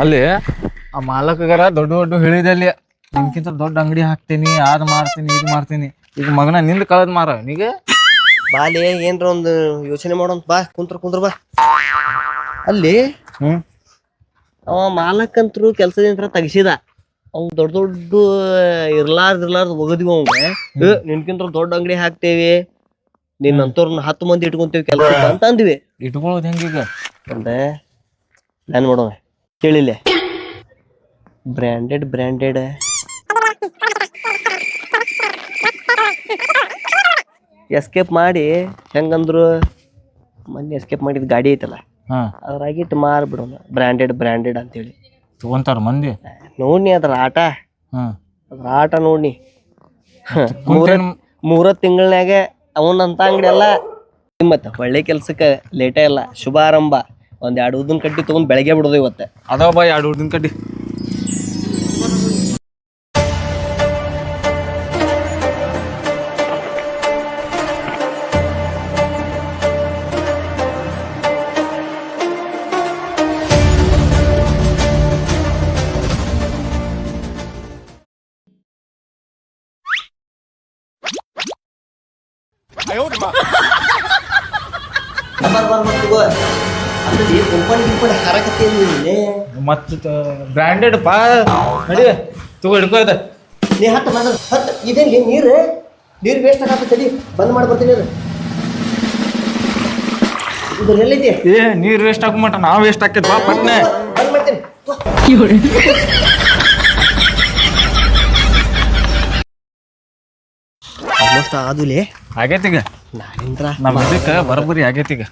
ಅಲ್ಲಿ? ಆ ಮಾಲಕಗರ ದೊಡ್ಡ ದೊಡ್ಡ ಹೇಳಿದೆ ಅಲ್ಲಿ. ನಿನ್ಕಿಂತ ದೊಡ್ಡ ಅಂಗಡಿ ಹಾಕ್ತೀನಿ ಅದ್ ಮಾಡ್ತೀನಿ ಇದು ಮಾಡ್ತೀನಿ ಈಗ ಮಗನ ನಿಂದ ಕಳದ್ ಮಾರ ನೀಗ ಬಾಲಿ ಏನ್ರ ಒಂದು ಯೋಚನೆ ಮಾಡೋಂತ ಬಾ ಕುಂತ್ರ ಕುಂದ್ರ ಬಾ. ಅಲ್ಲಿ ಹ್ಮ್. ಅವ ಮಾಲಕಂತ್ರು ಕೆಲ್ಸದಿಂದ ತೆಗಿಸಿದ. ಅವ್ ದೊಡ್ಡ ದೊಡ್ಡ ಇರ್ಲಾರ್ದ ಇರ್ಲಾರ್ದ ಒಗದಿವ ಅವಂಗ. ಏ, ನಿನ್ಕಿಂತ ದೊಡ್ಡ ಅಂಗಡಿ ಹಾಕ್ತೇವಿ. ನಿನ್ನಂತವ್ರನ್ನ ಹತ್ತು ಮಂದಿ ಇಟ್ಕೊಂತೇವಿ ಕೆಲಸ ಅಂತ ಅಂದ್ವಿ ಇಟ್ಕೊಳ್ಳೋದು ಹೆಂಗೀಗ ಅಂದ್ರೆ ಪ್ಲಾನ್ ಮಾಡೋಣ. ಕೇಳಿಲ್ಲ. ಬ್ರ್ಯಾಂಡೆಡ್ ಬ್ರ್ಯಾಂಡೆಡ್ ಎಸ್ಕೇಪ್ ಮಾಡಿ ಹೆಂಗಂದ್ರು ಮೊನ್ನೆ ಎಸ್ಕೇಪ್ ಮಾಡಿದ ಗಾಡಿ ಐತಲ್ಲ ಹಾ. ಅದ್ರಾಗಿಟ್ಟು ಮಾರ್ಬಿಡೋಣ ಬ್ರ್ಯಾಂಡೆಡ್ ಬ್ರ್ಯಾಂಡೆಡ್ ಅಂತೇಳಿ. ತಗೊಂತಾರ ಮಂದಿ? ನೋಡಿ ಅದ್ರ ಆಟ. ಅದ್ರ ಆಟ ನೋಡಿ ಮೂರ ಕುಂತೇನ್ ಮೂರ ತಿಂಗಳನ್ಯಾಗ ಅವನಂತ ಅಂಗಡಿ ಅಲ್ಲ. ಮತ್ತೆ ಒಳ್ಳೆ ಕೆಲ್ಸಕ್ಕೆ ಲೇಟೇ ಇಲ್ಲ ಶುಭಾರಂಭ. ಒಂದ್ ಎರಡು ಉದ್ದನ್ ಕಟ್ಟಿ ತಗೊಂಡ್ ಬೆಳಗ್ಗೆ ಬಿಡೋದು ಇವತ್ತ. ಅದಾವ ಬಾ ಎರಡು ಹುಡ್ದಿನ ಕಡ್ಡಿ. ಮತ್ತ ಬ್ರ್ಯಾಂಡೆಡ್ ಪಾ? ನಡಿ ತಗೋ ಹಿಡ್ಕೋ ಇದ ನೀ ಹತ್ತು ಹತ್ತು. ನೀರು? ನೀರು ವೇಸ್ಟ್ ಆಗತ್ತೆ ತಡಿ ಬಂದ್ ಮಾಡಿ ಬರ್ತೀನಿ ಅದು ಇದು ಎಲ್ಲೈತಿ ಏ ನೀರ್ ವೇಸ್ಟ್ ಹಾಕೋ ಮಟ ನಾವ್ ವೇಸ್ಟ್ ಹಾಕಿದ್ ಬಾ ಪಟ್ನೆ. ಬಂದ್ ಮಾಡ್ತೀನಿ. ಆಲ್ಮೋಸ್ಟ್ ಆದುಲೇ. ಆಗೈತಿಗ ನಾನಿಂದ್ರ ನಮ್ ಇದಕ್ಕ ಬರಬರಿ ಆಗೈತಿಗ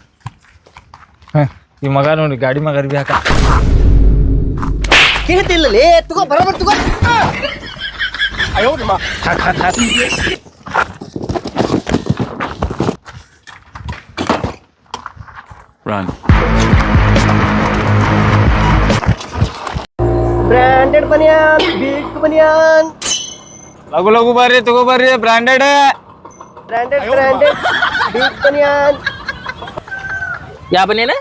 ಹ. ಈ ಮಗ ನೋಡಿ ಗಾಡಿ ಮಗ ಅರ್ಬಿ ಹಾಕ ಕೇಳ್ತಿಲ್ಲಲೇ ತಗೋ ಬರಬರ್ ತಗೋ ಹಾಕ್ ಹಾಕ್ ಹಾಕ್ ಬ್ರ್ಯಾಂಡೆಡ್ ಬನಿಯಾನ್ ಬಿಗ್ ಬನಿಯಾನ್ ಲಗು ಲಗು ಬರ್ರಿ ತಗೋ ಬರ್ರಿ ಬ್ರಾಂಡೆಡ್ ಬ್ರ್ಯಾಂಡೆಡ್ ಬ್ರ್ಯಾಂಡೆಡ್ ಬಿಗ್ ಬನಿಯಾನ್ ಯಾವ ಬನ್ನೇನ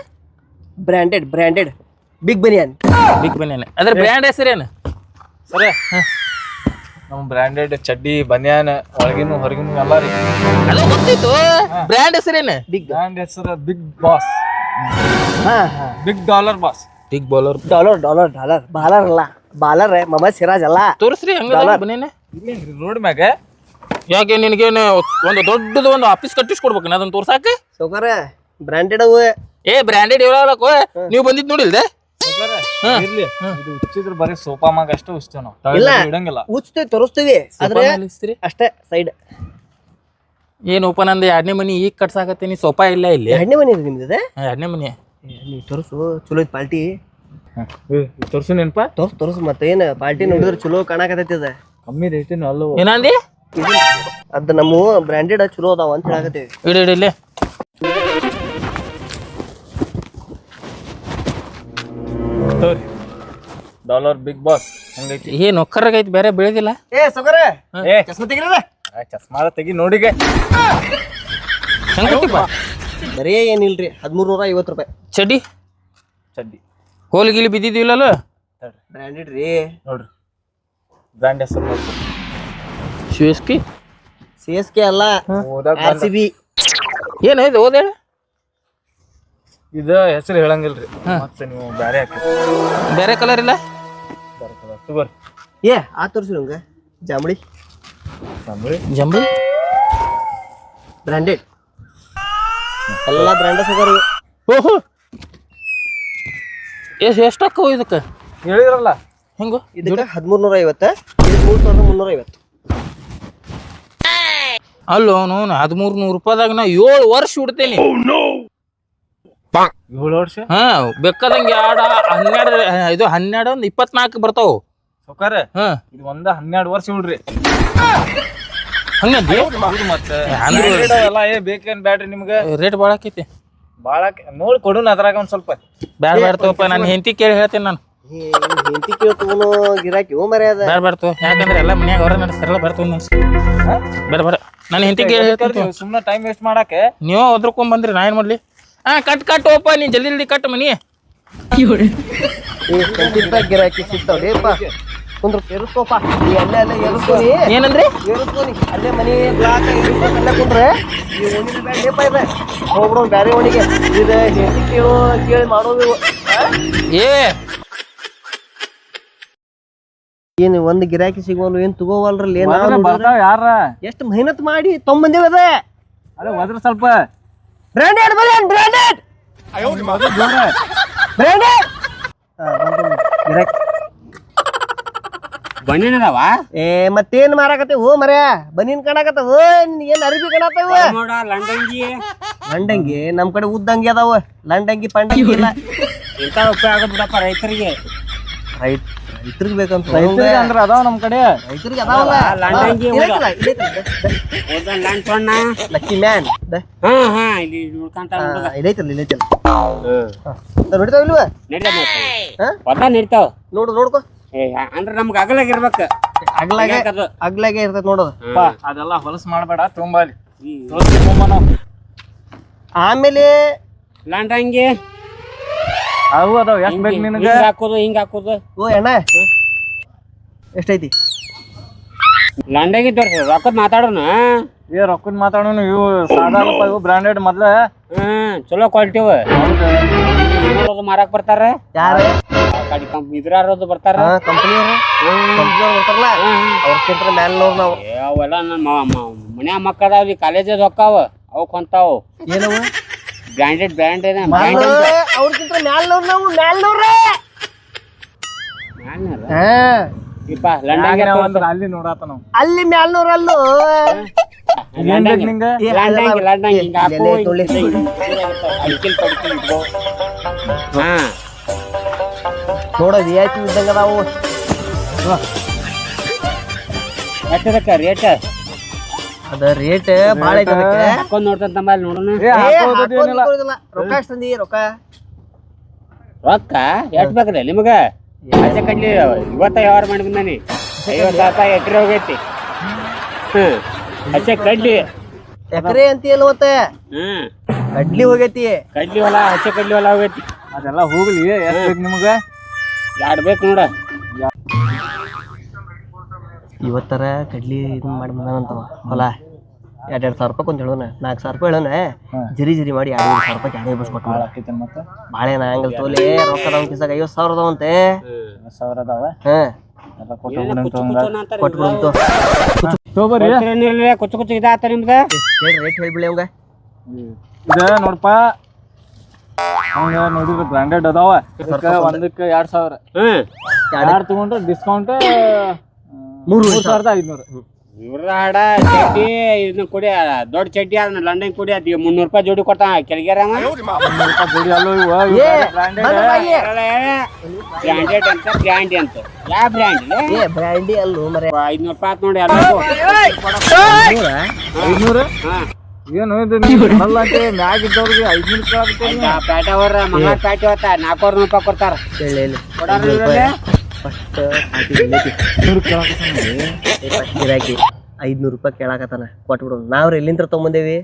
branded branded big banian big banian ಅದ್ರ ಬ್ರ್ಯಾಂಡ್ ಹೆಸರೇನು ಸರಿ ನಮ್ಮ ಬ್ರ್ಯಾಂಡೆಡ್ ಚಡ್ಡಿ ಬನಿಯನ್ ಒಳಗಿನ ಹೊರಗಿನ ಎಲ್ಲ ರೀ. ಅಲ್ಲ ಗೊತ್ತಿತ್ತು. ಬ್ರ್ಯಾಂಡ್ ಹೆಸರೇನು ಬಿಗ್ ಬ್ರ್ಯಾಂಡ್ ಹೆಸರು ಬಿಗ್ ಬಾಸ್ ಹಾ. ಹಾ big dollar boss big baller dollar dollar dollar baller ಅಲ್ಲ ಬಾಲರ್ ಮೊಹಮ್ಮದ್ ಸಿರಾಜ್ ಅಲ್ಲ. ತೋರಿಸ್ರಿ ಹಂಗ ಬನಿಯನ್ ಇಲ್ಲೇನ್ರಿ ರೋಡ್ ಮ್ಯಾಗ. ಯಾಕೆ ನಿನಗೇನು ಒಂದು ದೊಡ್ಡದು ಒಂದು ಆಫೀಸ್ ಕಟ್ಟಿಸ್ಕೊಡ್ಬೇಕು ಅದನ್ನ ತೋರ್ಸಾಕ? ಸೌಕರ ಬ್ರ್ಯಾಂಡೆಡ್ ಅವು ಏ. ಬ್ರಾಂಡೆಡ್ ಇವಾಗ ನೀವು ಬಂದಿದ್ ನೋಡಿಲ್ದೆ ಇರ್ಲಿ. ಇದು ಉಚ್ಚಿದ್ರ ಬರೀ ಸೋಫಾ ಮಾಗ ಅಷ್ಟೇ ಉಚ್ತೇವ್ ನಾವು. ಇಲ್ಲ. ಇಡಂಗಿಲ್ಲ. ಉಚ್ತೇವೆ ತೋರಿಸ್ತೀವಿ. ಆದ್ರೆ ಅಷ್ಟೇ ಸೈಡ್ ಏನ್ ಓಪನ್ ಅಂದ? ಎರಡನೇ ಮನಿ ಈಗ ಕಟ್ಸಾಕತ್ತೀನಿ. ಸೋಫಾ ಇಲ್ಲ ಇಲ್ಲಿ? ಎರಡನೇ ಮನಿ ನಿಮ್ದಿದೆ? ನಿಮ್ದು ಎರಡನೇ ಮನಿ. ನೀ ತೋರಿಸು ಚಲೋ ಐತಿ ಪಾರ್ಟಿ. ತೋರಿಸು ನೆನಪ. ತೋರ್ಸ್ ತೋರಿಸ್ ಮತ್ತೆ ಏನ್ ಪಾರ್ಟಿ ನೋಡಿದ್ರೆ ಚಲೋ ಕಾಣಕತ್ತೈತಿ ಅದ. ಕಮ್ಮಿ ರೇಟಿನ ಅಲ್ಲೋ. ಏನಂದಿ? ಅದ್ ನಮ್ಮ ಬ್ರ್ಯಾಂಡೆಡ್ ಚಲೋ ಅದಾವ ಅಂತ ಹೇಳಕತ್ತೀವಿ. ಇಡಿ ಇಡಿ ಡಾಲರ್ ಬಿಗ್ ಬಾಸ್. ಹಂಗೈತಿ ಏನ್ ಒಕ್ಕರಾಗೈತಿ ಬೇರೆ ಬೆಳೆದಿಲ್ಲ. ಏ ಸೌಕರ ಏ ಚಸ್ಮ ತೆಗಿರದ? ಚಸ್ಮಾ ತೆಗಿ ನೋಡಿಗೆ. ಬಾ ಬರೇ ಏನಿಲ್ರಿ ಹದಿಮೂರು ನೂರ ಐವತ್ತು ರೂಪಾಯಿ. ಚಡ್ಡಿ? ಚಡ್ಡಿ. ಹೋಲ್ ಗಿಲಿ ಬಿದ್ದಿದ್ವಿಲ್ಲಲ್ಲ ಬ್ರ್ಯಾಂಡೆಡ್ ರೀ ನೋಡ್ರಿ. ಬ್ರ್ಯಾಂಡ್ ಹೆಸರು ನೋಡ್ರಿ. ಶಿವಸ್ಕಿ ಸಿ ಎಸ್ ಕೆ ಅಲ್ಲ ಆರ್ ಸಿ ಬಿ. ಏನಾಯ್ತು ಓದ ಇದು ಹೆಸರು ಹೇಳಂಗಿಲ್ರಿ. ಮತ್ತೆ ನೀವು ಬ್ಯಾರೆ ಹಾಕಿ ಬೇರೆ ಕಲರ್ ಇಲ್ಲ? ತಗೋರಿ ಏ ಆ ತೋರಿಸಿ ನಮ್ಗೆ. ಜಾಂಬಳಿ ತಂಬ್ರಿ ಜಂಬಲ್ ಬ್ರ್ಯಾಂಡೆಡ್ ಎಲ್ಲ ಬ್ರ್ಯಾಂಡೆಡ್ ಹೋಗಾರ ಓಹೋ. ಎಷ್ಟು ಎಷ್ಟಕ್ಕ ಇದಕ್ಕೆ? ಹೇಳಿದ್ರಲ್ಲ. ಹೆಂಗು? ಇದಕ್ಕೆ ಹದಿಮೂರು ನೂರ ಐವತ್ತ ಇದಕ್ಕೆ ಮೂರು ಸಾವಿರದ ಮುನ್ನೂರ ಐವತ್ತು ಅಲ್ಲೋ ಅವನು ಹದಿಮೂರು ನೂರು ರೂಪಾಯಿದಾಗ ನಾ ಏಳು ವರ್ಷ ಉಡ್ತೇನೆ ಏಳು ವರ್ಷ? ಹಾ ಬೇಕಾದಂಗೆ ಎರಡು ಹನ್ನೆರಡು ಇದು ಹನ್ನೆರಡು ಒಂದು ಇಪ್ಪತ್ನಾಲ್ಕು ಬರ್ತಾವು. ಸೌಕಾರ ಹಾ. ಇದು ಒಂದ ಹನ್ನೆರಡು ವರ್ಷ ಬಿಡ್ರಿ ಹಂಗಂದಿ ಹೌದು ಮತ್ತೆ Branded ಅವೆಲ್ಲ ಏ ಬೇಕೇನ್ ಬ್ಯಾಡ್ರಿ ನಿಮ್ಗೆ? ರೇಟ್ ಭಾಳ ಆಕೈತಿ. ಭಾಳ ನೋಡಿ ಕೊಡುನ ಅದ್ರಾಗ ಒಂದ್ ಸ್ವಲ್ಪ. ಬ್ಯಾಡ ಬ್ಯಾಡ ತಗೋಪ್ಪ ನಾನು ಹೆಂಡತಿ ಕೇಳಿ ಹೇಳ್ತೀನಿ ನಾನು. ಹೆಂಡತಿ ಕೇಳ್ತವನು ಗಿರಾಕಿ ಓ ಮರ್ಯಾದ? ಬ್ಯಾಡ ಬ್ಯಾಡ ತಗೋ ಯಾಕಂದ್ರೆ ಎಲ್ಲ ಮನ್ಯಾಗ ಅವ್ರ ನಡೆಸ್ತಾರಲ್ಲ ಬರ್ತೀವಿ ಬೇಡ ಬೇಡ ನಾನು ಹೆಂಡತಿ ಕೇಳಿ ಹೇಳ್ತೀನಿ ಸುಮ್ಮನೆ ಟೈಮ್ ವೇಸ್ಟ್ ಮಾಡಕ್ಕೆ ನೀವು ಒದ್ರಕೊಂಡ್ ಬಂದ್ರಿ ನಾ ಏನು ಮಾಡ್ಲಿ? ಹಾ ಕಟ್ ಕಟ್ ಓಪ ನೀ ಜಲ್ದಿ ಜಲ್ದಿ ಕಟ್ ಮನಿ. ಈ ಕಂಟಿನ್ಯೂ ಗಿರಾಕಿ ಸಿಗ್ತಾವ್ರಿಪ್ಪ ಕುಂದ್ರ ಏರುಸ್ಕೋಪ ನೀ ಅಲ್ಲೇ ಅಲ್ಲೇ ಏರುಸ್ಕೋನಿ ಏನಂದ್ರಿ ಅಲ್ಲೇ ಮನಿ ಬ್ಲಾಕ್ ಅಲ್ಲೇ ಕುಂದ್ರೆ. ಈ ಓಣಿನ ಬ್ಯಾಡ ಲೇಪ ಇದೆ ಹೋಗ್ಬಿಡೋಣ ಬ್ಯಾರೆ ಓಣಿಗೆ. ಇದು ಹೆಂಡತಿ ಕೇಳು ಕೇಳಿ ಮಾಡೋದು ಏ. ಏನು ಒಂದ್ ಗಿರಾಕಿ ಸಿಗೋಲ್ವು ಏನ್ ತಗೋವಲ್ರಲ್ಲಿ ಏನು ಬರ್ತಾವ ಯಾರ ಎಷ್ಟು ಮೆಹನತ್ ಮಾಡಿ ತೊಂಬಂದೇವ ಅದ. ಅದೇ ಒದ್ರ ಸ್ವಲ್ಪ. ಬ್ರಾಂಡೆಡ್ ಬಲೇನ್ ಬ್ರಾಂಡೆಡ್ ಬ್ರಾಂಡೆಡ್ ಗಿರಾಕಿ ಬಣ್ಣಿನದವ ಏ ಮತ್ತೇನ್ ಮರ ಬನ್ನಿನ್ ಕಣಕತ್ತವ ಕಾಣಕತ್ತವ ಏನ್ ಅರಿಬಿ ಕಾಣತ್ತವ ನೋಡ ಲಂಡಂಗಿ. ಲಂಡಂಗಿ? ನಮ್ ಕಡೆ ಉದ್ದಂಗಿ ಅದಾವ. ಲಂಡಂಗಿ ಪಂಡಂಗಿ ಇಲ್ಲ ಇಂತ ಉಪಯೋಗ ಬಿಡಪ್ಪ ರೈತರಿಗೆ. ರೈತ ರೈತರಿಗೆ ಬೇಕಂತ. ರೈತರಿಗೆ ಅಂದ್ರ ಅದಾವ ನಮ್ ಕಡೆ. ರೈತರಿಗೆ ಅದಾವ. ಲಂಡಂಗಿ ಹಾ, ಸೊಣ್ಣ ಲಕ್ಕಿ ಮ್ಯಾನ್. ಹಾ ಹಾ ಇಲ್ಲಿ ನೋಡ್ಕೊಂತ ಹಾ, ಇಲ್ಲೈತಲ್ಲ ಇಲ್ಲೈತಲ್ಲ ಹಾ. ದ- ನೋಡಿತಾವ ಇಲ್ವ? ನಡೀತಾವ ಹಾ? ಒಟ್ಟ ನಡೀತಾವ. ನೋಡು ನೋಡ್ಕೊ. ಅಂದ್ರ ನಮ್ಗೆ ಅಗಲಾಗಿರ್ಬೇಕ ಅಗ್ಲಾಗೆ ಅದು ಅಗ್ಲಾಗೆ ಇರ್ತೈತಿ ನೋಡೋದು ಅದೆಲ್ಲ ಹೊಲಸು ಮಾಡ್ಬೇಡ ತುಂಬ ಆಮೇಲೆ ಲಂಡಂಗಿ ಅವು ಅದಾವ ಎಷ್ಟು ಬೇಕು ನಿನಗ? ಹಾಕೋದು ಹಿಂಗೆ ಹಾಕೋದು. ಓ ಅಣ್ಣ. ಎಷ್ಟೈತಿ? ಲಂಡಂಗಿ ತೋರಿಸಿ ರೊಕ್ಕದ ಮಾತಾಡೋಣ. ಏ ರೊಕ್ಕದ ಮಾತಾಡೋಣ ಇವು ಸಾಧಾರಣ ಇವು ಬ್ರಾಂಡೆಡ್ ಮೊದ್ಲ. ಹ್ಮ್ ಚಲೋ ಕ್ವಾಲಿಟಿ ಅವ ಮಾರಾಕ್ ಬರ್ತಾರ? ಯಾರ? ಕಡಿ ಕಂಪ್ ಇದ್ರಾರದು ಬರ್ತಾರ? ಕಂಪನಿ ಬರ್ತಾರಲ್ಲ. ಅವ್ರಕ್ಕಿಂತ ನಾವು. ಏ ಅವೆಲ್ಲ ನನ್ನ ಮನ್ಯಾಗ ಮಕ್ಕ ಅದಾವ್ರಿ ಕಾಲೇಜ್ ಹೊಕ್ಕಾವ. ಅವಕ್ ಹೊಂತಾವ. ಏನವ? ಬ್ರ್ಯಾಂಡೆಡ್ ಬ್ರ್ಯಾಂಡ್ ಏನ ಅವ್ರಕ್ಕಿಂತ ನಾವು ಹಾ. ಇಪ್ಪ ಲಂಡಂಗಿ ಒಂದ್ರ ಅಲ್ಲಿ ನೋಡಾತ ನಾವು. ಅಲ್ಲಿ ಹಿಂಗ್ ಹಾ. ನೋಡ ವಿ ಐ ಪಿ ಇದ್ದಂಗ ಅದಾವು ಎಷ್ಟದಕ್ಕ ರೇಟ್ ಅದ ರೇಟ್ ಬಾಳ ಐತೆ ಅದಕ್ಕೆ. ಹಾಕೊಂಡ್ ನೋಡ್ತಾನ ತಮ್ಮ ನೋಡೋಣ. ಏ ಏ, ಹಾಕೋದು ಏನಿಲ್ಲ. ಬರೋದಿಲ್ಲ. ರೊಕ್ಕ ಎಷ್ಟ್ ತಂದಿ ರೊಕ್ಕ? ರೊಕ್ಕ? ಎಷ್ಟು ಬೇಕ್ರಿ ನಿಮಗ? ಆಚೆ ಕಡ್ಲಿ ಇವತ್ತ ವ್ಯವಹಾರ ಮಾಡಿ ಬಂದಾನಿ ಐವತ್ತು ಸಾವಿರ ರೂಪಾಯಿ ಎಕರೆ ಹೋಗೈತಿ. ಹ್ಮ್. ಹಚ್ಚೆ ಕಡ್ಲಿ. ಎಕರೆ ಅಂತೀಯಲ್ಲ ಮತ್ತೆ? ಹ್ಮ್. ಕಡ್ಲಿ ಹೋಗೈತಿ. ಕಡ್ಲಿ ಹೊಲ ಹಚ್ಚೆ ಕಡ್ಲಿ ಹೊಲ ಹೋಗೈತಿ. ಅದೆಲ್ಲ ಹೋಗ್ಲಿ ಎಷ್ಟು ಬೇಕು ನಿಮ್ಗ? ಎರಡ್ ಬೇಕು ನೋಡ. ಇವತ್ತರ ಕಡ್ಲಿ ಇದು ಮಾಡಿ ಬಂದಾನಂತವ ಹೊಲ. ಎರಡ್ ಎರಡ್ ಸಾವಿರ ರೂಪಾಯಿ ಕೊಂದ ಹೇಳೋಣ ನಾಲ್ಕು ಸಾವಿರ ರೂಪಾಯಿ ಹೇಳೋಣ ಜರಿ ಜರಿ ಮಾಡಿ ಎರಡು ಸಾವಿರ ರೂಪಾಯಿ ಎರಡೇ ಬಸ್ ಕೊಟ್ಟು ಭಾಳ ಮತ್ತೆ? ಬಾಳೆ ಬಾಳೆ ಹಂಗಲ್ ತೋಲೆ ರೊಕ್ಕ ಅದಾವ ಕಿಸಾಗ ಐವತ್ತು ಸಾವಿರ ಅದಾವಂತೆ ಸಾವಿರ ಅದಾವ? ಕೊಟ್ಟು ಕೊಟ್ಟು ಕೊಟ್ಟು ಬಿಡಂತ ಹಂಗ ಕೊಟ್ಬಿಡಂತು ತಗೋಬರ್ರಿ ಕುಚ್ಚು ಕುಚ್ಚು ಇದಾತ ನಿಮ್ದ? ಹೇಳಿ ರೇಟ್ ಹೇಳ್ಬಿಡಿ ಅವಂಗ? ಇದ ನೋಡಪ್ಪ ಹಂಗ ನೋಡಿದ್ರ ಬ್ರಾಂಡೆಡ್ ಅದಾವ. ಇದಕ್ಕೆ ಒಂದಕ್ಕ ಎರಡ್ ಸಾವಿರ. ಹ್ಮ್ ಎರಡ್ ತಗೊಂಡ್ರೆ ಡಿಸ್ಕೌಂಟ್ ಮೂರು ಸಾವಿರದ ಐದ್ನೂರು. ಇವ್ರ ಹಾಡ ಚಡ್ಡಿ ಇದನ್ನ ಕೊಡಿ ದೊಡ್ಡ ಚಡ್ಡಿ ಅದನ್ನ ಲಂಡನ್ ಕೊಡಿ ಅದ್ ಮುನ್ನೂರು ರೂಪಾಯಿ ಜೋಡಿ ಕೊಡ್ತಾನ ಕೆಳಗ್ಯಾರ ಬ್ರಾಂಡೆಡ್ ಅಂತ ಬ್ರ್ಯಾಂಡಿ ಅಂತ. ಯಾವ ಬ್ರ್ಯಾಂಡ್ ಏ ಬ್ರ್ಯಾಂಡಿ ಅಲ್ಲೂ ಮರೆ ಐದ್ನೂರು ರೂಪಾಯಿ ಆತ್ ನೋಡಿ ಐದ್ನೂರು? ಏನು ಇದು ಅಂತ ಮ್ಯಾಗ ಇದ್ದವ್ರಿಗೆ ಐದ್ನೂರು ನಿಮಿಷ ಪೇಟೆ ಅವ್ರ ಮಂಗಳ ಪೇಟೆ ಹೊತ್ತ ನಾಲ್ಕೂವರೆ ನೂರು ರೂಪಾಯಿ ಕೊಡ್ತಾರ. ಹೇಳಿ ಫಸ್ಟ್ ಗಿರಾಕಿ ಐದ್ನೂರು ರೂಪಾಯಿ ಕೇಳಾಕತ್ತಾನ. ಕೊಟ್ಬಿಡು ನಾವ್ರಿ ಎಲ್ಲಿಂದ ತೊಗೊಂಬಂದೇವಿ?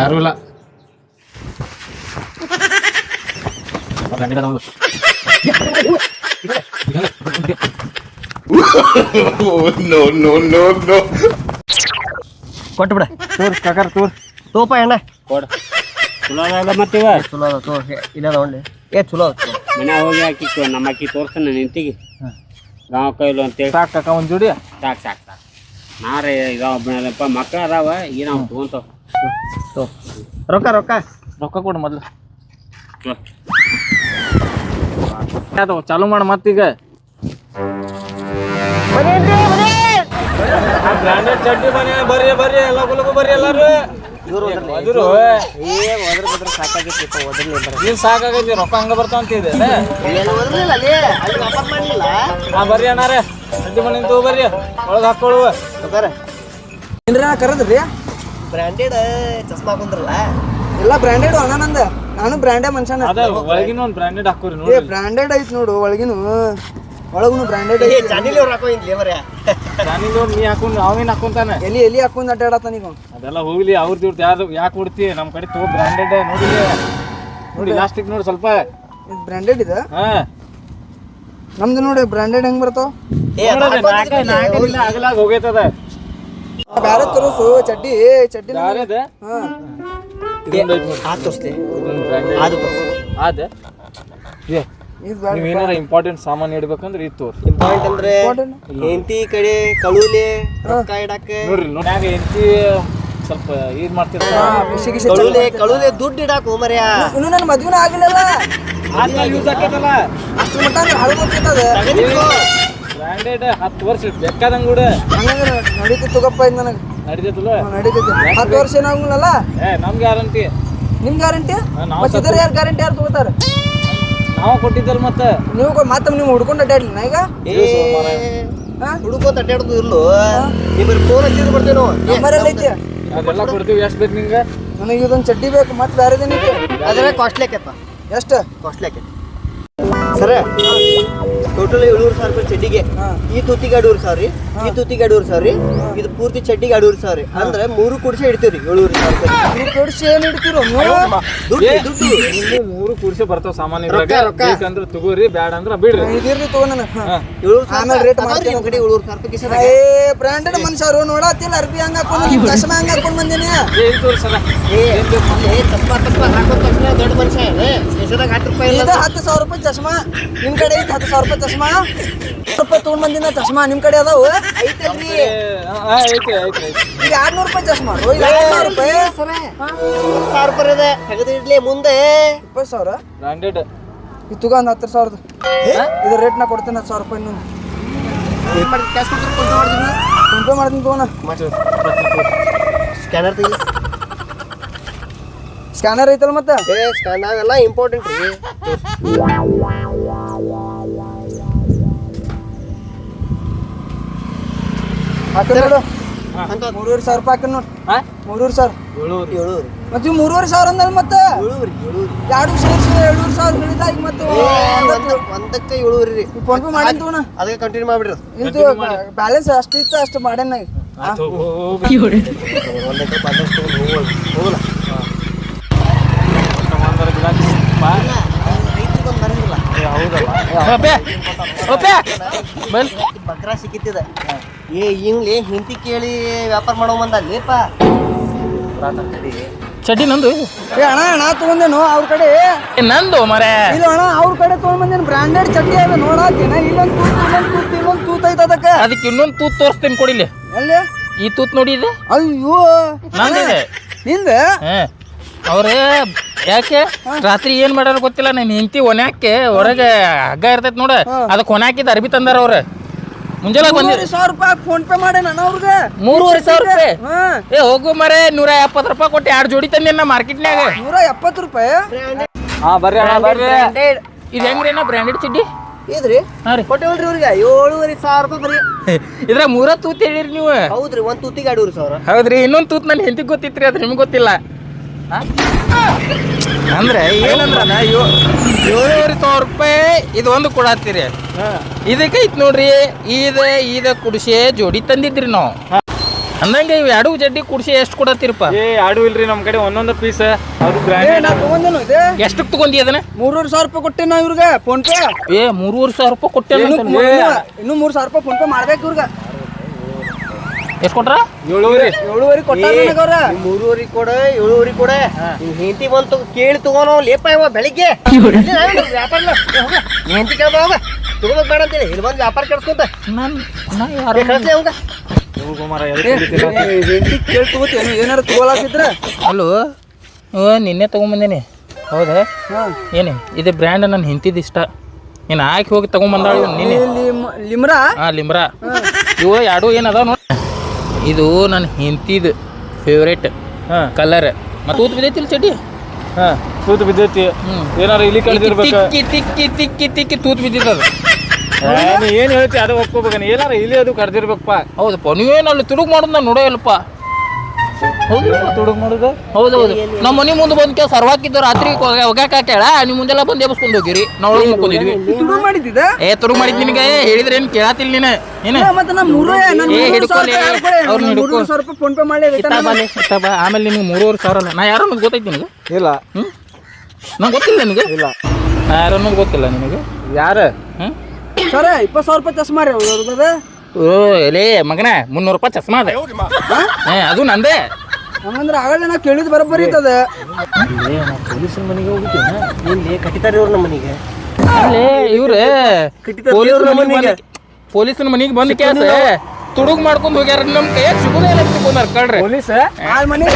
ಯಾರು ಇಲ್ಲ. ಕೊಟ್ಬಿಡ. ತೋರ್ ಕಕರ್ ತೋರ್. ತೋಪ ಎಣ್ಣ ಕೊಡು. ಚಲೋ ಅದ ಮತ್ತಿವ ಚಲೋ ಅದ ತೋ ಇಲ್ಲ ಒಳ್ಳೆ ಏ ಚಲೋ ಅದ ಮನೆ ಮನ್ಯಾಗ ಹೋಗಿ ಹಾಕಿ ನಮ್ಮ ಅಕ್ಕಿ ತೋರ್ಸ್ತಾನೆ ನಿಂತಿಗೆ. ಗಾಂವ್ ಕೈಲು ಅಂತೇಳಿ ಸಾಕ್ ಕಕ್ಕ ಒಂದ್ ಜೋಡಿ. ಸಾಕು ಸಾಕು ಸಾಕು. ನಾರೇ ಇದಾವ ಒಬ್ಬನಪ್ಪ ಮಕ್ಳು ಅದಾವ ಈಗ ನಾವು ತಗೊಂತಾವ ರೊಕ್ಕ ರೊಕ್ಕ. ರೊಕ್ಕ ಕೊಡು ಮೊದ್ಲು. ಅದು ಚಾಲು ಮಾಡ ಮತ್ತೀಗ. ಬ್ರಾಂಡೆಡ್ ಚಡ್ಡಿ ಬರ್ರಿ ಬರ್ರಿ ಎಲ್ಲ ಗುಲಗು ಬರ್ರಿ ಎಲ್ಲಾರು. ನೀನ್ ಸಾಕಾಗೈತಿ ರೊಕ್ಕ ಹಂಗ ಹಾ ಬರ್ರಿ ಅಣ್ಣಾರೆ ಚಡ್ಡಿ ಬನ್ನಿ ತಗೋ ಬರ್ರಿ. ಒಳಗೆ ಹಾಕೊಳ್ಳುವ ಕರದ್ರಿ? ಬ್ರ್ಯಾಂಡೆಡ್ ಚಸ್ಮಾ ಹಾಕೊಂಡ್ರಲ್ಲ? ಎಲ್ಲ ಬ್ರ್ಯಾಂಡೆಡ್ ಅಣ್ಣನಂದ ನಾನು ಬ್ರ್ಯಾಂಡೆ ಮನುಷ್ಯನ. ಅದ ಒಳಗಿನ ಒಂದು ಬ್ರಾಂಡೆಡ್ ಹಾಕೋರಿ ಏ ನೋಡಿ ಬ್ರ್ಯಾಂಡೆಡ್ ಐತ್ ನೋಡು ಒಳಗಿನು. ಒಳಗುನು ಬ್ರ್ಯಾಂಡೆಡ್ ಏ ಚಾನಿಲಿ ಅವ್ರು ಹಾಕೋ ಇಂದ್ಲಿ ಮರ್ಯ ನಾನಿಂದ ನೀ ಹಾಕೊಂಡು ಅವೇನ್ ಹಾಕೊಂತಾನೆ? ಎಲ್ಲಿ ಎಲ್ಲಿ ಹಾಕೊಂಡ್ ಅಡ್ಡಾಡತ್ತಾನ ಈಗ ಅವ್ನು. ಅದೆಲ್ಲ ಹೋಗ್ಲಿ ಅವ್ರದ್ದು ಇವ್ರದ್ದು ಯಾವ್ದು ಯಾಕೆ ಕೊಡ್ತಿ? ನಮ್ಮ ಕಡೆ ತೋ ಬ್ರ್ಯಾಂಡೆಡ್ ನೋಡಿ. ನೋಡಿ ಲಾಸ್ಟಿಕ್ ನೋಡಿ ಸ್ವಲ್ಪ. ಇದು ಬ್ರ್ಯಾಂಡೆಡ್ ಇದೆ? ಹಾ. ನಮ್ದು ನೋಡಿ ಬ್ರ್ಯಾಂಡೆಡ್ ಹೆಂಗ್ ಬರ್ತಾವ ಏ ಅದ್ ನೋಡೋದು ಇಲ್ಲ ನಾಲ್ಕ ನಾಲ್ಕರಿಂದ ಅಗಲಾಗ ಹೋಗೈತದ. ಬ್ಯಾರೆ ತರೋಸು ಚಡ್ಡಿ ಚಡ್ಡಿ ಯಾರದ ಹಾ. ಇದೊಂದು ಬ್ರ್ಯಾಂಡೆಡ್ ಅದು ತೋರ್ಸು. ಅದ ಏ ಇದು ಏನಾರ ಇಂಪಾರ್ಟೆಂಟ್ ಸಾಮಾನು ಇಡ್ಬೇಕಂದ್ರೆ ಇತ್ತು ತೋರಿ ಇಂಪಾರ್ಟೆಂಟ್ ಅಂದ್ರೆ ಹೆಂಡತಿ ಕಡೆ ಕಳುಲೆ ರೊಕ್ಕ ಇಡಕ್ಕೆ. ನೋಡ್ರಿ ನ್ಯಾಗ ಹೆಂಡತಿ ಸ್ವಲ್ಪ ಇದ್ ಮಾಡ್ತಿರ್ತಾರ. ಕಳುಲೆ ಕಳುಲೆ ದುಡ್ಡು ಇಡಾಕು ಹೋಮರ್ಯ. ಇನ್ನು ನನ್ನ ಮದ್ವೆನ ಆಗಿಲ್ಲಲ್ಲ. ಆದ್ಮೇಲೆ ಯೂಸ್ ಆಕೈತಲ್ಲ. ಅಷ್ಟು ಮಟ್ಟ ಹೋಗ್ತದ ಬ್ರ್ಯಾಂಡೆಡ್ ಹತ್ತು ವರ್ಷ ಬೇಕಾದಂಗೆ ಕೂಡ ಹಂಗಂದ್ರೆ ನಡೀತಿ ತಗೋಪ್ಪ ಇದು ನನಗೆ. ನಡಿತೈತಲ್ಲ ನಡೀತೈತಿ ಹತ್ತು ವರ್ಷ ಏನಾಗಲ್ಲ ಏ ನಮ್ ಗ್ಯಾರಂಟಿ. ನಿಮ್ ಗ್ಯಾರಂಟಿ? ನಾವು ಮತ್ತೆ ಇದ್ರ ಯಾರು ಗ್ಯಾರಂಟಿ ಯಾರು ತಗೋತಾರ? ನಾವು ಕೊಟ್ಟಿದ್ದಲ್ಲ ಮತ್ತೆ. ನೀವು ಕೊ- ಮತ್ತೆ ನೀವು ಹುಡ್ಕೊಂಡು ಅಡ್ಡಾಡ್ಲಿ ನಾ ಈಗ? ಹಾ? ಹುಡುಕೋತ ಅಡ್ಡಾಡುದು ಇರ್ಲು ನಿಮ್ಮಲ್ಲಿ ಫೋನ್ ಹಚ್ಚಿದ್ರು ಬರ್ತೇನೋ? ನಂಬರ್ ಎಲ್ಲ ಐತಿ. ಅದೆಲ್ಲ ಕೊಡ್ತೀವಿ ಎಷ್ಟು ಬೇಕು ನಿಂಗೆ? ನನಗೆ ಇದೊಂದು ಚಡ್ಡಿ ಬೇಕು ಮತ್ತೆ ಬೇರೆದೇನೈತಿ ಅದರ ಕಾಸ್ಟ್ಲಿ ಆಕೈತ. ಎಷ್ಟು? ಕಾಸ್ಟ್ಲಿ ಆಕೈತಿ. ಸರ? ಟೋಟಲ್ ಏಳ್ನೂರು ಸಾವಿರ ರೂಪಾಯಿ ಚಡ್ಡಿಗೆ. ಈ ತುತ್ತಿಗೆ ಎರಡೂರು ಸಾವಿರ ರೀ ಈ ತುತ್ತಿಗೆ ಎರಡೂರು ಸಾವಿರ ರೀ ಇದು ಪೂರ್ತಿ ಚಡ್ಡಿಗೆ ಎರಡೂರು ಸಾವಿರ. ರೀ ಅಂದ್ರೆ ಮೂರು ಕುಡಿಸಿ ಇಡ್ತೀವಿ ರೀ ಏಳುವರೆ ಸಾವಿರ ರೂಪಾಯಿ. ಏನ್ ಇಡ್ತೀರ? ಏನು ಇಡ್ತೀರೋ ನೀವು ದುಡ್ಡು ದುಡ್ಡು. ಇನ್ನು ಕೂರಿಸಿ ಬರ್ತಾವ ಸಾಮಾನ್ಯ ಇದ್ರಾಗ ರೊಕ್ಕ, ರೊಕ್ಕ. ಬೇಕಂದ್ರೆ ತಗೋರಿ ಬ್ಯಾಡ ಅಂದ್ರ ಬಿಡ್ರಿ ಇದಿರ್ಲಿ ತಗೋ ಸಾವಿರ ಆಮೇಲೆ ಮಾಡ್ತೀನಿ. ನಿಮ್ ಕಡೆ ಏಳುವರೆ ಸಾವಿರ ರೂಪಾಯಿ ಕಿಸೆದಾಗ. ಏ ಬ್ರಾಂಡೆಡ್ ಮನುಷ್ಯರು ನೋಡತ್ತಿಲ್ಲ ಅರ್ಬಿ ಹಂಗ ಹಾಕೊಂಡು ಚಶ್ಮಾ ಹಂಗ ಹಾಕೊಂಡ್ ಬಂದೀನಿ. ಏ, ಇಲ್ಲಿ ತೋರ್ಸಲ್ಲ ಏ, ಏ, ತಸ್ಮಾ ತಸ್ಮಾ ಹಾಕೊಂಡ್ ತಕ್ಷಣ ದೊಡ್ಡ ಮನುಷ್ಯ. ಏ, ಹತ್ತು ರೂಪಾಯಿ ಇಲ್ಲ. ಇದು ಹತ್ತು ಸಾವಿರ ರೂಪಾಯಿ ಚಶ್ಮಾ ನಿಮ್ ಕಡೆ ಐತಿ ಹತ್ತು ಸಾವಿರ ರೂಪಾಯಿ ಚಶ್ಮಾ ಹತ್ತು ರೂಪಾಯಿ ತಗೊಂಡ್ ಬಂದಿನ ಚಶ್ಮಾ ನಿಮ್ ಕಡೆ ಅದಾವ? ಐತಲ್ರಿ. ಏ, ಆ, ಆ, ಐತಿ ಐತಿ ಐತಿ. ಈಗ ರೂಪಾಯಿ ಜಾಸ್ತಿ ಮಾಡು. ಈಗ ಸಾವಿರ ರೂಪಾಯಿ. ಸರ ಸಾವಿರ ರೂಪಾಯಿ ಇದೆ ತೆಗೆದು ಇಡ್ಲಿ ಮುಂದೆ. ಇಪ್ಪತ್ತು ಸಾವಿರ? ಬ್ರಾಂಡೆಡ್ ಇದು ತಗೋ ಒಂದು ಹತ್ತು ಸಾವಿರದ ಇದು ರೇಟ್ ನಾ ಕೊಡ್ತೀನಿ ಹತ್ತು ಸಾವಿರ ರೂಪಾಯಿ ನೀವು ಏನ್ ಮಾಡಿ ಕ್ಯಾಶ್ ಕೊಡ್ತೀನಿ ಮಾಡ್ತೀನಿ ತಗೋಣ ಸ್ಕ್ಯಾನರ್ ತೆಗಿ ಸ್ಕ್ಯಾನರ್ ಐತಲ್ಲ ಮತ್ತೆ? ಏ ಸ್ಕ್ಯಾನರ್ ಅವೆಲ್ಲ ಇಂಪಾರ್ಟೆಂಟ್ ರೀ. ಮೂರುವರೆ ಸಾವಿರ ರೂಪಾಯಿ ನೋಡು. ಮೂರುವರೆ ಸಾವಿರ. ಏಳೂರು ಮತ್ತೆ ಇವ್ ಮೂರುವರೆ ಸಾವಿರ ಮತ್ತೆ? ಎರಡು ಸೇರಿಸಿ ಏಳುವರೆ ಸಾವಿರ ಹಿಡಿದ ಈಗ ಮತ್ತೆ ಒಂದ- ಒಂದಕ್ಕೆ. ಏಳುವರೆ ರೀ. ಫೋನ್ ಪೇ ಮಾಡಿ ಅದಕ್ಕೆ ಕಂಟಿನ್ಯೂ ಮಾಡ್ಬಿಡ್ರಿ. ಇದು ಬ್ಯಾಲೆನ್ಸ್ ಅಷ್ಟು ಇತ್ತು ಅಷ್ಟು ಮಾಡ್ಯಾನ ಈಗ. ಒಂದಕ್ಕೆ ತಗೊಂಡು ಹೋಗಲ್ಲ ಬರಂಗಿಲ್ಲ ಬಕ್ರಾ ಸಿಕ್ಕಿತ್ತಿದೆ. ಏ ಇಂಗ್ಲಿ ಹಿಂತಿ ಕೇಳಿ ವ್ಯಾಪಾರ ಮಾಡೋ ಮಂದ ಲೇಪ ಚಡ್ಡಿ ನಂದು? ಏ ಅಣ್ಣ ಅಣ್ಣ ತಗೊಂಡೇನು ಅವ್ರ ಕಡೆ. ಏ, ನಂದು ಮರೆ. ಇಲ್ಲ ಅಣ್ಣ ಅವ್ರ ಕಡೆ ತಗೊಂಡ್ಬಂದೇನು ಬ್ರಾಂಡೆಡ್ ಚಡ್ಡಿ ಅದ ನೋಡಾತೇನ ಇಲ್ಲೊಂದು ತೂತ್ ಇಲ್ಲೊಂದು ತೂತ್ ಇಲ್ಲೊಂದು ತೂತ್ ಐತ ಅದಕ್ಕೆ. ಅದಕ್ಕೆ ಇನ್ನೊಂದು ತೂತ್ ತೋರಿಸ್ತೇನೆ ಕೊಡಿಲಿ ಎಲ್ಲಿ? ಈ ತೂತ್ ನೋಡಿದೆ ಅಯ್ಯೋ. ನಂದಿದೆ. ನಿಂದ? ಅವ್ರೆ ಯಾಕೆ? ರಾತ್ರಿ ಏನ್ ಮಾಡ್ಯಾರ ಗೊತ್ತಿಲ್ಲ ನೀನ್ ಹೆಂಡತಿ ಒನ್ಯಾಕೆ ಹೊರಗೆ ಹಗ್ಗ ಇರ್ತೈತಿ ನೋಡ. ಅದಕ್ಕೆ ಒನ್ಯಾಕಿದ ಅರ್ಬಿ ತಂದಾರ ಅವ್ರ. ಮುಂಜಾನೆ ಬಂದಿ ಸಾವಿರ ರೂಪಾಯಿ ಫೋನ್ ಪೇ ಮಾಡಿ ನಾನು ಅವ್ರಿಗೆ? ಮೂರುವರೆ ಸಾವಿರ ರೂಪಾಯಿ? ಏ ಹೋಗು ಮರೆ ನೂರ ಎಪ್ಪತ್ತು ರೂಪಾಯಿ ಕೊಟ್ಟು ಎರಡು ಜೋಡಿ ತಂದೇನ ಮಾರ್ಕೆಟ್ನ್ಯಾಗ. ನೂರ ಎಪ್ಪತ್ತು ರೂಪಾಯಿ? ಹಾ ಬರ್ರಿ ಅಣ್ಣ ಬರ್ರಿ. ಇದು ಹೆಂಗ್ರೇನ ಬ್ರ್ಯಾಂಡೆಡ್ ಚಿಡ್ಡಿ? ಇದ್ರಿ? ಹಾಂ ರೀ. ಕೊಟ್ಟೇವಲ್ರಿ ಇವ್ರಿಗೆ? ಏಳುವರೆ ಸಾವಿರ ರೂಪಾಯಿ ಬರೀ. ಇದ್ರ ಮೂರ ತೂತ್ ಹೇಳಿರಿ ನೀವು. ಹೌದ್ರಿ ಒಂದು ತೂತಿಗೆ ಎರಡೂವರೆ ಸಾವಿರ. ಹೌದ್ರಿ ಇನ್ನೊಂದು ತೂತ್ ನನ್ನ ಹೆಂಡತಿಗೆ ಗೊತ್ತಿತ್ರಿ ಅದು ನಿಮ್ಗೆ ಗೊತ್ತಿಲ್ಲ? ಅಂದ್ರೆ ಏನಂದ್ರ ಏಳುವರೆ ಸಾವಿರ ರೂಪಾಯಿ ಇದು ಒಂದು ಕೊಡತ್ತೀರಿ ಇದಕ್ಕೆ ಐತ್ ನೋಡ್ರಿ ಈದ ಇದ ಕುಡಿಸಿ ಜೋಡಿ ತಂದಿದ್ರಿ ನಾವು. ಅಂದಂಗೆ ಇವ್ ಎರಡು ಜಡ್ಡಿ ಕುಡಿಸಿ ಎಷ್ಟು ಕೊಡತ್ತೀರಪ್ಪ ಏ ಆಡು ಇಲ್ರಿ ನಮ್ ಕಡೆ ಒಂದೊಂದು ಪೀಸ್ ಅದು ತಗೊಂಡಿ ಅದನ್ನ? ಮೂರುವರೆ ಸಾವಿರ ರೂಪಾಯಿ ಕೊಟ್ಟೆ ನಾ ಇವ್ರಿಗೆ ಫೋನ್ ಪೇ. ಏ ಮೂರುವರೆ ಸಾವಿರ ರೂಪಾಯಿ ಕೊಟ್ಟೆ ಇನ್ನು ಇನ್ನು ಮೂರು ಸಾವಿರ ರೂಪಾಯಿ ಫೋನ್ ಪೇ ಮಾಡ್ಬೇಕು ಇವ್ರಿಗೆ. ಎಷ್ಟು ಕೊಟ್ರ ಏಳುವರೆ ಏಳುವರೆ ನೀವ್ ಮೂರುವರೆ ಕೊಡ ಏಳುವರೆ ಕೊಡ. ನಿಮ್ ಹೆಂಡತಿ ಬಂತು ಕೇಳಿ ತಗೋನೋ ಲೇಪ ಇವ ಬೆಳಿಗ್ಗೆ. ವ್ಯಾಪಾರ ಹೆಂಡತಿ ಕೇಳ್ಬ ಹೋಗ. ತಗೋಬೇಕು ಬೇಡ ಅಂತೇಳಿ ಇಲ್ಲಿ ಬಂದು ವ್ಯಾಪಾರ ಕೆಡ್ಸ್ಕೊಂತ. ನಾನು ನಾ ಯಾರು ಕಳ್ಸ್ಲಿ ಅವಂಗ? ಹೆಂಡತಿ ಕೇಳಿ ತಗೋತೇನು ಏನಾರು ತಗೊಳಕಿದ್ರ ಅಲ್ಲೋ ಓ ನಿನ್ನೆ ತೊಗೊಂಬಂದೇನಿ. ಹೌದಾ? ಏನೇ? ಇದು ಬ್ರ್ಯಾಂಡ್ ನನ್ನ ಹಿಂತಿದ್ದು ಇಷ್ಟ. ನೀನು ಹಾಕಿ ಹೋಗಿ ತೊಗೊಂಬಂದಾಳು ನಿನ್ನೆ. ಲಿಮ್ರಾ? ಹಾಂ ಲಿಮ್ರಾ. ಇವು ಎರಡು ಏನದ ನೋಡಿ. ಇದು ನನ್ನ ಹಿಂತಿದು ಫೇವ್ರೇಟ್ ಹಾಂ. ಕಲರ್ ಮತ್ತು ಊತ್ ಬಿದ್ದೈತಿಲ್ಲ ಚಡ್ಡಿ? ಹಾ ತೂತು ಬಿದ್ದೈತಿ. ಏನಾರ ಇಲ್ಲಿ ಕಳೆದಿರ್ಬೇಕು ತಿಕ್ಕಿ ತಿಕ್ಕಿ ತಿಕ್ಕಿ ತಿಕ್ಕಿ ತೂತ್ ಬಿದ್ದಿದ್ದದು ಏನು ಏನ್ ಹೇಳ್ತಿ ಅದು ಒಪ್ಕೋಬೇಕು ಏನಾರ ಇಲ್ಲಿ ಅದು ಕಡ್ದಿರ್ಬೇಕಪ್ಪ ಹೌದಪ್ಪ ನೀವೇನು ಅಲ್ಲಿ ತಿರುಗ್ ಮಾಡೋದು ನಾನು ನೋಡೋ ಇಲ್ಲಪ್ಪ. ಹೌದು ತುಡುಗ್ ಹೌದು ಹೌದೌದು ನಮ್ಮ ಮನೆ ಮುಂದೆ ಬಂದ್ ಕೇಳ ಸರ್ವಾಕಿದ್ದು ರಾತ್ರಿ ಹೋಗಾಕ ಹಾಕ್ಯಾಳ ನೀವು ಮುಂದೆಲ್ಲ ಬಂದು ಎಬ್ಸ್ಕೊಂಡ್ ಹೋಗಿರಿ ನಾವು ಒಳಗೆ ಮುಕ್ಕೊಂಡಿದ್ವಿ ತುಡು ಏ ತುರು ಮಾಡಿದ್ ನಿನಗೆ ಹೇಳಿದ್ರೆ ಏನ್ ಕೇಳತಿಲ್ಲ ನೀನು ಏನು ಮತ್ತೆ ಮೂರು ನನ್ ಏ, ಹಿಡ್ಕೊಳ್ಳಿ. ಹಿಡ್ಕೊ. ಮೂರು ಫೋನ್ ಪೇ ಮಾಡಿ ಆಮೇಲೆ ನಿಮ್ಗೆ ಮೂರುವರೆ ಸಾವಿರ ನಾ ಯಾರು ಅನ್ನೋದು ಗೊತ್ತೈತಿ ನಿನಗೆ ಇಲ್ಲ ಹ್ಮ್ ನಂಗೆ ಗೊತ್ತಿಲ್ಲ ನಿನಗೆ ಇಲ್ಲ ನಾ ಯಾರು ಅನ್ನೋದು ಗೊತ್ತಿಲ್ಲ ನಿನಗೆ ಯಾರು ಹ್ಮ್ ಸರ್ ಇಪ್ಪತ್ತು ಸಾವಿರ ರೂಪಾಯಿ ಚಸ್ಮಾ ರೀ ಅವ್ರದ್ದು ಓ ಎಲೇ ಮಗನ ಮುನ್ನೂರು ರೂಪಾಯಿ ಚಸ್ಮಾ ಅದ. ಏ ಅದು ನಂದೇ. ಹಂಗಂದ್ರೆ ಆಗಲ್ಲ ನಾ ಕೇಳಿದ್ ಬರೋಬ್ಬರಿ ಇರ್ತದ. ಪೊಲೀಸರ ಮನೆಗೆ ಹೋಗಿದ್ದೇನೆ ಇಲ್ಲಿ ಕಟ್ಟಿತಾರೆ ಇವ್ರು ನಮ್ಮ ಮನೆಗೆ. ಅಲ್ಲೇ ಇವ್ರೆ ಕಟ್ಟಿತಾರ ಪೊಲೀಸರ ದೇವ್ರ ಮನೆಗೆ ಮನೆಗೆ. ಪೊಲೀಸರ ಮನೆಗೆ ಬಂದ ಕೆಲಸ ತುಡುಗ್ ಮಾಡ್ಕೊಂಡು ಹೋಗ್ಯಾರ ನಮ್ಮ ಕೈ ಸಿಗುದೇ ಇಲ್ಲ ತಿಳ್ಕೊಂಡಾರ ಕಳ್ರಿ. ಪೊಲೀಸ್? ಆ ಮನೆ